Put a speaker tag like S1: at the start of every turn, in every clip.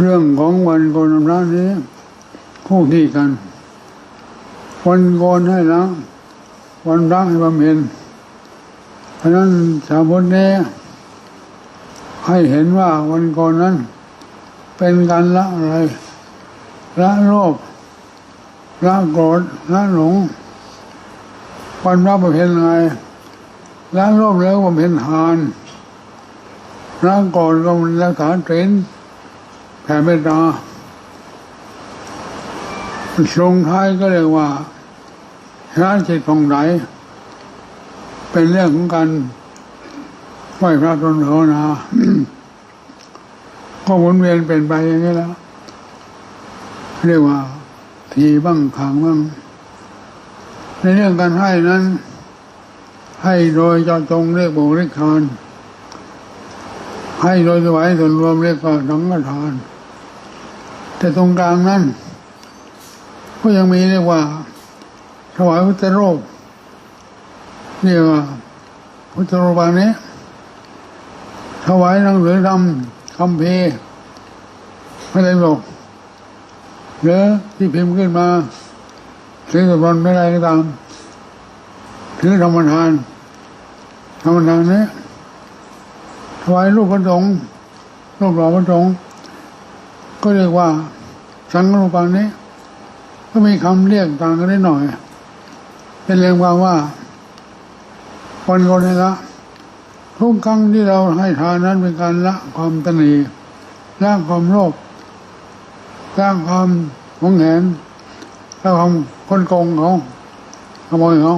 S1: เรื่องของวันโกนพระนี้คู่ขี้กัน วันโกนให้ละวันพระให้บำเพ็ญเพราะนั้นชาวพุทธนี้ให้เห็นว่าวันโกนนั้น เป็นการละอะไรละโลภละโกรธละหลงวันพระบำเพ็ญไงละโลภแล้วบำเพ็ญทานละโกรธก็มันรักษาศีล แผ่เมตตาลงท้ายก็เรียกว่าชนะจิตผ่องใสเป็นเรื่องของการไหวพระตนภาวนาก็หมุนเวียนเป็นไปอย่างนี้แล้ว เรียกว่าทีบ้างขางบ้างในเรื่องการให้นั้น ให้โดยเจาจงเรียกโบกเรียกทานให้โดยถวายส่วนรวมเรียกว่าสังฆทาน แต่ตรงกลางนั้นก็ยังมีเรียกว่า ถวายพุทธรูปเรียกว่าพุทธรูปอันนี้ถวายหนังสือธรรมคำเพไม่ได้บอกหรือที่พิมพ์ขึ้นมาถือสมบัติไม่ได้ก็ตามถือธรรมทานธรรมทานนี้ถวายรูปพระสงฆ์รูปหล่อพระสงฆ์ ก็เรียกว่า สังรูปังนี้ ก็มีคำเรียกต่างกันนิดหน่อย เป็นเรื่องความว่าคนคนนี้ละทุกครั้งที่เราให้ทานนั้นเป็นการละความตนีละความโลภละความหวงแหนละความคนโกงเขาขโมยเขา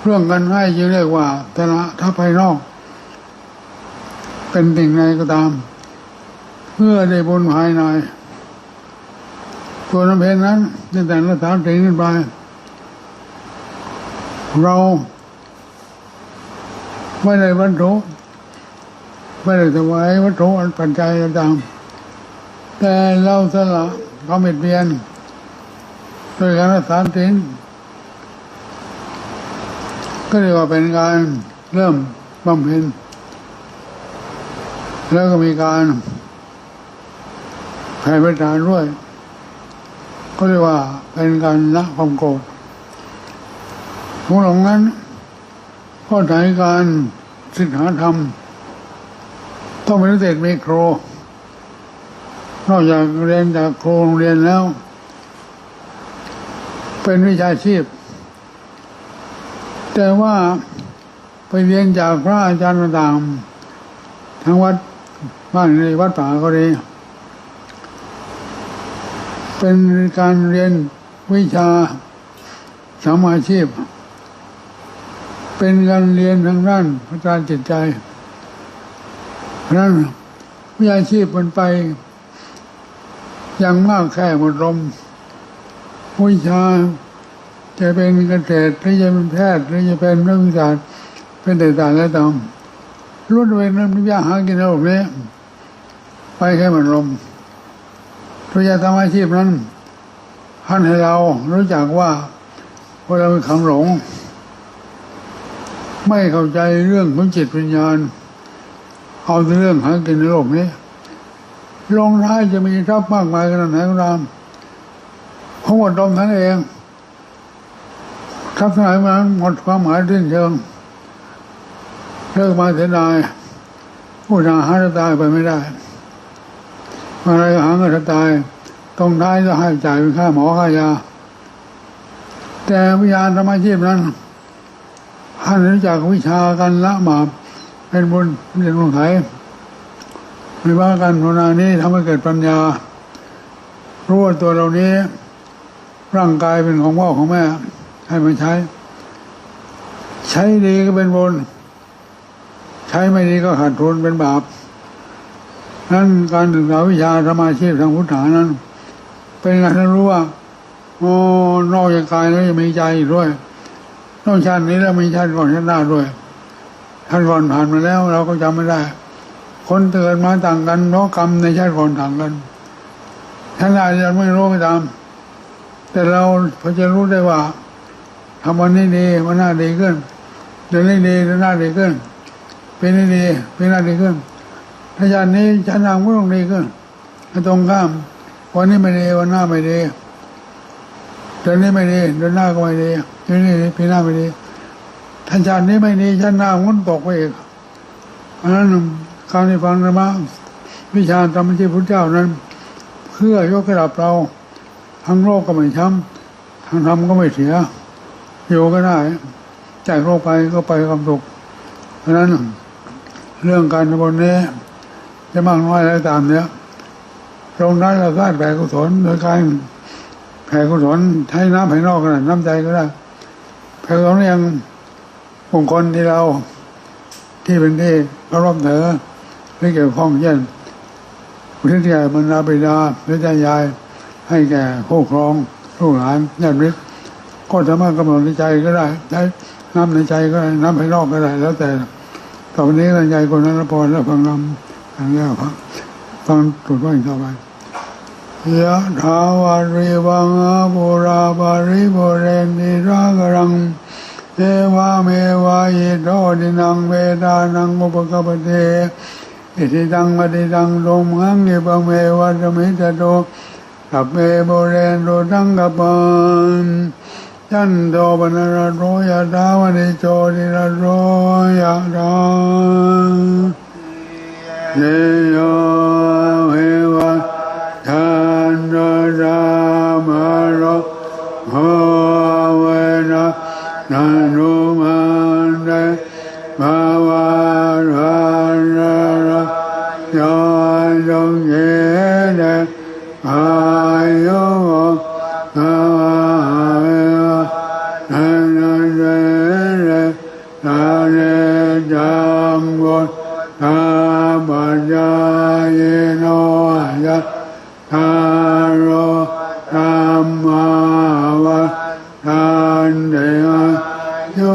S1: เรื่องกันให้จึงเรียกว่าชนะถ้าภายนอก เป็นสิ่งใดก็ตาม เพื่อได้บุญภายในตัวน้ำเพลนั้นในแต่ละสามถึงขึ้นไปเราไม่ได้วัตถุไม่ได้ถวายวัตถุอันปัจจัยต่างแต่เราสละความเบียดเบียนโดยการรักษาศีลก็เรียกว่าเป็นการเริ่มบำเพ็ญแล้วก็มีการ แผ่เมตตาด้วย ก็เรียกว่าเป็นการละความโกรธของหลงนั้นก็ใช้การศึกษาธรรม ต้องเป็นเด็กมีครนอกจากเรียนจากโครงเรียนแล้ว เป็นวิชาชีพ แต่ว่าไปเรียนจากพระอาจารย์ต่างๆทั้งวัดบ้านในวัดป่าก็ดี เป็นการเรียนวิชาสามาชีพ เป็นการเรียนทางด้านพัฒนาจิตใจเพราะนั้นวิชาชีพมันไป ยังมากแค่หมดลมวิชาจะเป็นเกษตรหรือจะเป็นแพทย์หรือจะเป็นนักวิชาการเป็นต่างๆแล้วตามล้วนเป็นนักวิทยาหากินโลกนี้ไปแค่หมดลม วิชาทำอาชีพนั้นท่านให้เรารู้จักว่าพวกเราเป็นขังหลง ไม่เข้าใจเรื่องของจิตวิญญาณ เอาแต่เรื่องหากินในโลกนี้ลงท้ายจะมีทรัพย์มากมายขนาดไหนก็ตามเขาหมดลมท่านเองทรัพย์ทั้งหลายมันหมดความหมายสิ้นเชิงเลิกมาเสียดายผู้ชาหาจะตายไปไม่ได้ อะไรหาเงินจะตายตรงท้ายจะให้จ่ายเป็นค่าหมอค่ายา แต่วิญญาณธรรมชีพนั้นท่านรู้จักวิชาการละหมาบเป็นบุญเรียนลงไถในว่าการภาวนานี้ทำให้เกิดปัญญา รู้ว่าตัวเรานี้ ร่างกายเป็นของพ่อของแม่ ให้มันใช้ ใช้ดีก็เป็นบุญใช้ไม่ดีก็ขาดทุนเป็นบาป นั้นการศึกษาวิชาธรรมาชีพทางพุทธานั้น เป็นการรู้ว่าโอ้นอกจากกายแล้วยังมีใจด้วยนอกชาตินี้แล้วมีชาติก่อนชาติหน้าด้วยท่านก่อนผ่านมาแล้ว เราก็จำไม่ได้ คนเกิดมาต่างกันเพราะกรรมในชาติก่อนต่างกันท่านอาจจะไม่รู้ไม่ตาม แต่เราพอจะรู้ได้ว่าทำวันนี้ดีวันหน้าดีขึ้นเดือนนี้ดีเดือนหน้าดีขึ้นเป็นนี้ดีเป็นหน้าดีขึ้น ถ้าชาตินี้ชาติหน้าก็ต้องดีขึ้นตรงข้าม วันนี้ไม่ดีวันหน้าไม่ดีเดือนนี้ไม่ดีเดือนหน้าก็ไม่ดีเดือนนี้ปีหน้าไม่ดีท่านชาตินี้ไม่ดีชาติหน้ามันตกไปอีกเพราะนั้นการที่ฟังธรรมะวิชาธรรมที่พระเจ้านั้น เพื่อยกระดับเราทั้งโลกก็ไม่ช้ำทั้งธรรมก็ไม่เสียอยู่ก็ได้จากโลกไปก็ไปความสุขเพราะฉะนั้นเรื่องการทำบุญนี้ จะมากน้อยอะไรตามเนี้ยตรงนั้นเราสร้างแผ่กุศลโดยการแผ่กุศลใช้น้ำภายนอกก็ได้น้ำใจก็ได้แผ่กุศลยังบุคคลที่เราที่เป็นที่เคารพเถอไม่เกี่ยวข้องเช่นอุทิศแก่บรรดาบิดาหรือญายาย ให้แก่ผู้ครองลูกหลานญาติมิตรก็สามารถกำหนดในใจก็ได้ใช้น้ำในใจก็ได้น้ำภายนอกก็ได้ แล้วแต่ต่อไปนี้ในใจคนนั้นพรแล้วฟังนำ ทางแล้วครับฟังตรวจว่าอีกต่อไปยะถาวาริวังอาบุราบาริโบเรนติรากรังเอวาเมวายิโตดินังเวดานังอุปกปปเตอิทิตังปฏิตังลมังยิบังเมวัตมิตโตสัพเพโบเรนโรตังกปันยันโตปนรโรยะดาวนิโจติรโรยะดา เ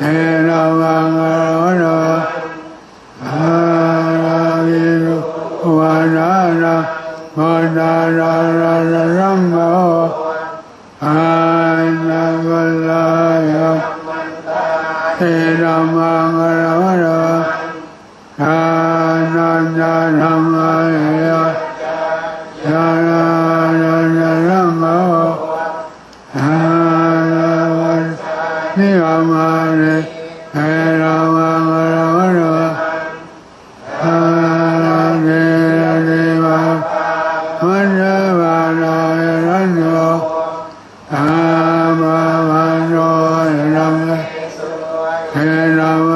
S1: เอ เอ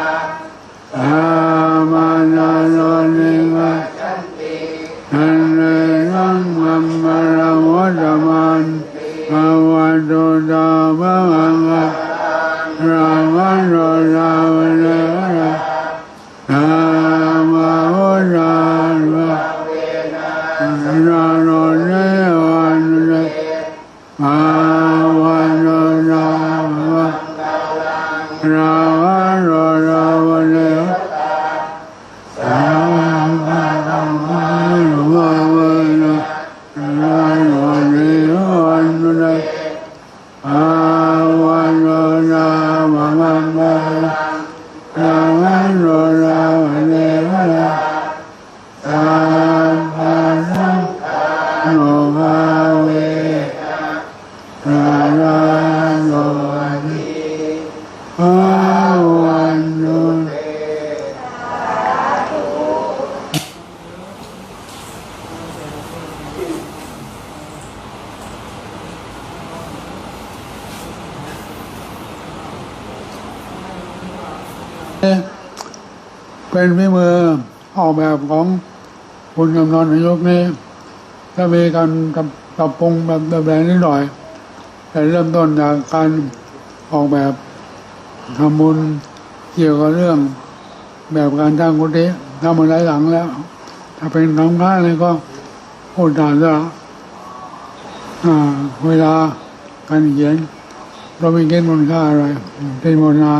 S1: ตาภะวันกะรามันโตต เป็นฝีมือออกแบบของคุณกำนอนนายกนี้ ถ้ามีการปรับปรุงแบบแบบแรงนิดหน่อย แต่เริ่มต้นจากการออกแบบทำบุญเกี่ยวกับเรื่องแบบการสร้างกุฏิทำมาหลายหลังแล้ว ถ้าเป็นทำงานเลยก็โอดานแล้วเวลาการเขียนเราไม่เก็ตมูลค่าอะไรเป็นมูลค่า